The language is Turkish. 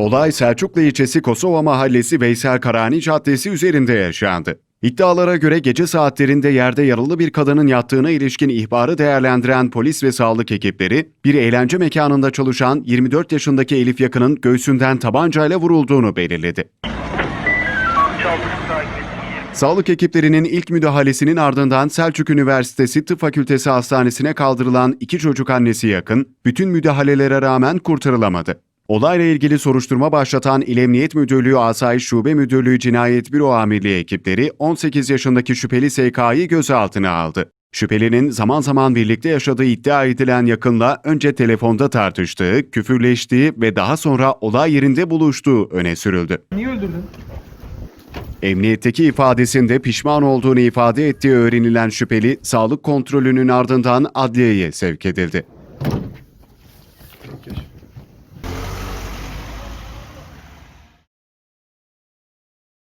Olay Selçuklu ilçesi Kosova Mahallesi Veysel Karani Caddesi üzerinde yaşandı. İddialara göre gece saatlerinde yerde yaralı bir kadının yattığına ilişkin ihbarı değerlendiren polis ve sağlık ekipleri, bir eğlence mekanında çalışan 24 yaşındaki Elif Yakın'ın göğsünden tabancayla vurulduğunu belirledi. Sağlık ekiplerinin ilk müdahalesinin ardından Selçuk Üniversitesi Tıp Fakültesi Hastanesi'ne kaldırılan iki çocuk annesi yakın, bütün müdahalelere rağmen kurtarılamadı. Olayla ilgili soruşturma başlatan İl Emniyet Müdürlüğü Asayiş Şube Müdürlüğü Cinayet Büro Amirliği ekipleri 18 yaşındaki şüpheli SK'yı gözaltına aldı. Şüphelinin zaman zaman birlikte yaşadığı iddia edilen yakınla önce telefonda tartıştığı, küfürleştiği ve daha sonra olay yerinde buluştuğu öne sürüldü. Niye öldürdün? Emniyetteki ifadesinde pişman olduğunu ifade ettiği öğrenilen şüpheli sağlık kontrolünün ardından adliyeye sevk edildi.